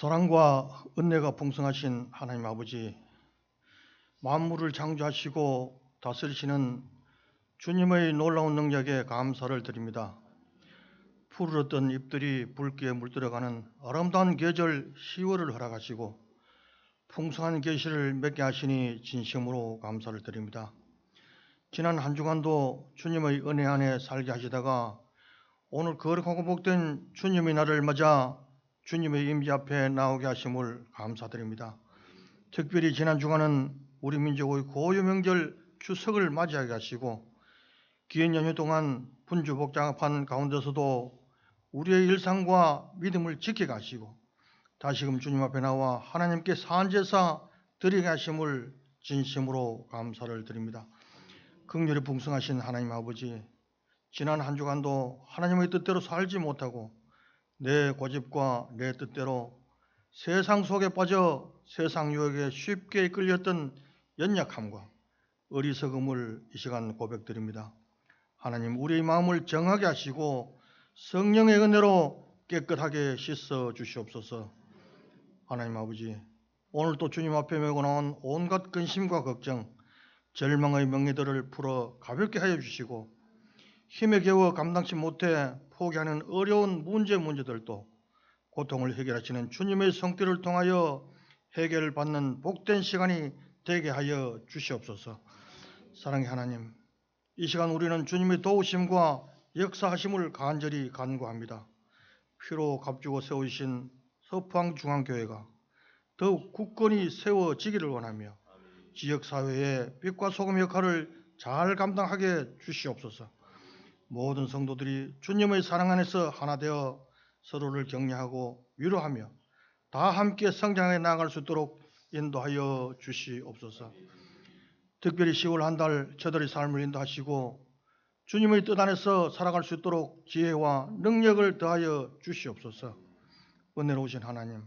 사랑과 은혜가 풍성하신 하나님 아버지, 만물을 창조하시고 다스리시는 주님의 놀라운 능력에 감사를 드립니다. 푸르렀던 잎들이 붉게 물들어가는 아름다운 계절 10월을 허락하시고 풍성한 계시를 맺게 하시니 진심으로 감사를 드립니다. 지난 한 주간도 주님의 은혜 안에 살게 하시다가 오늘 거룩하고 복된 주님의 날을 맞아 주님의 임재 앞에 나오게 하심을 감사드립니다. 특별히 지난 주간은 우리 민족의 고유 명절 추석을 맞이하게 하시고 긴 연휴 동안 분주복잡한 가운데서도 우리의 일상과 믿음을 지키게 하시고 다시금 주님 앞에 나와 하나님께 산제사 드리게 하심을 진심으로 감사를 드립니다. 극렬히 풍성하신 하나님 아버지 지난 한 주간도 하나님의 뜻대로 살지 못하고 내 고집과 내 뜻대로 세상 속에 빠져 세상 유혹에 쉽게 끌렸던 연약함과 어리석음을 이 시간 고백드립니다. 하나님 우리의 마음을 정하게 하시고 성령의 은혜로 깨끗하게 씻어 주시옵소서. 하나님 아버지 오늘 또 주님 앞에 메고 나온 온갖 근심과 걱정 절망의 명예들을 풀어 가볍게 하여 주시고 힘에 겨워 감당치 못해 포기하는 어려운 문제 문제들도 고통을 해결하시는 주님의 성길을 통하여 해결받는 복된 시간이 되게 하여 주시옵소서. 사랑의 하나님, 이 시간 우리는 주님의 도우심과 역사하심을 간절히 간구합니다. 피로 값주고 세우신 서포항중앙교회가 더욱 굳건히 세워지기를 원하며 지역사회의 빛과 소금 역할을 잘 감당하게 주시옵소서. 모든 성도들이 주님의 사랑 안에서 하나 되어 서로를 격려하고 위로하며 다 함께 성장해 나아갈 수 있도록 인도하여 주시옵소서. 특별히 10월 한 달 저들의 삶을 인도하시고 주님의 뜻 안에서 살아갈 수 있도록 지혜와 능력을 더하여 주시옵소서. 은혜로우신 하나님,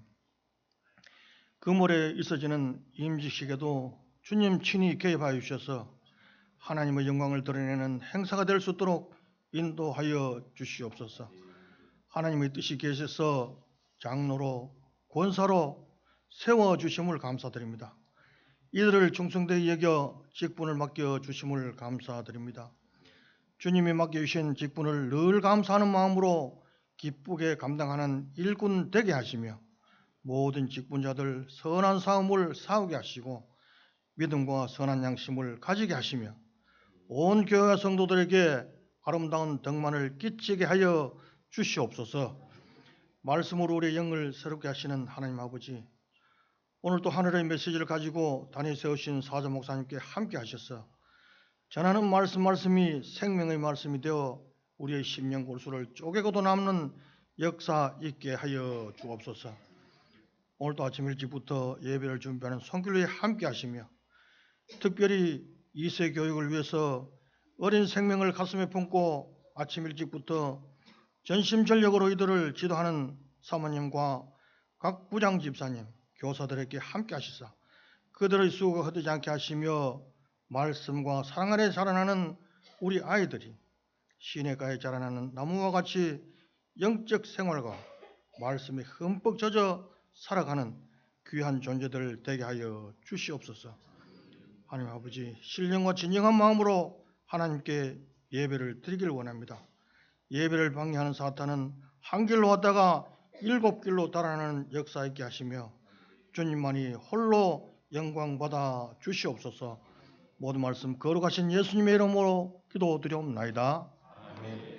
금월에 있어지는 임직식에도 주님 친히 개입하여 주셔서 하나님의 영광을 드러내는 행사가 될 수 있도록 인도하여 주시옵소서. 하나님의 뜻이 계셔서 장로로 권사로 세워 주심을 감사드립니다. 이들을 충성되이 여겨 직분을 맡겨 주심을 감사드립니다. 주님이 맡겨 주신 직분을 늘 감사하는 마음으로 기쁘게 감당하는 일꾼 되게 하시며 모든 직분자들 선한 사움을 사오게 하시고 믿음과 선한 양심을 가지게 하시며 온 교회 성도들에게 아름다운 덕만을 끼치게 하여 주시옵소서. 말씀으로 우리의 영을 새롭게 하시는 하나님 아버지, 오늘 또 하늘의 메시지를 가지고 단위 세우신 사자 목사님께 함께 하셔서 전하는 말씀 말씀이 생명의 말씀이 되어 우리의 심령 골수를 쪼개고도 남는 역사 있게 하여 주옵소서. 오늘도 아침 일찍부터 예배를 준비하는 손길로에 함께 하시며 특별히 이세 교육을 위해서 어린 생명을 가슴에 품고 아침 일찍부터 전심전력으로 이들을 지도하는 사모님과 각 부장 집사님, 교사들에게 함께 하시사 그들의 수고가 헛되지 않게 하시며 말씀과 사랑 안에 자라나는 우리 아이들이 시내가에 자라나는 나무와 같이 영적 생활과 말씀에 흠뻑 젖어 살아가는 귀한 존재들 되게 하여 주시옵소서. 하나님 아버지 신령과 진정한 마음으로 하나님께 예배를 드리길 원합니다. 예배를 방해하는 사탄은 한 길로 왔다가 일곱 길로 달아나는 역사 있게 하시며 주님만이 홀로 영광 받아 주시옵소서. 모든 말씀 거룩하신 예수님의 이름으로 기도드리옵나이다. 아멘.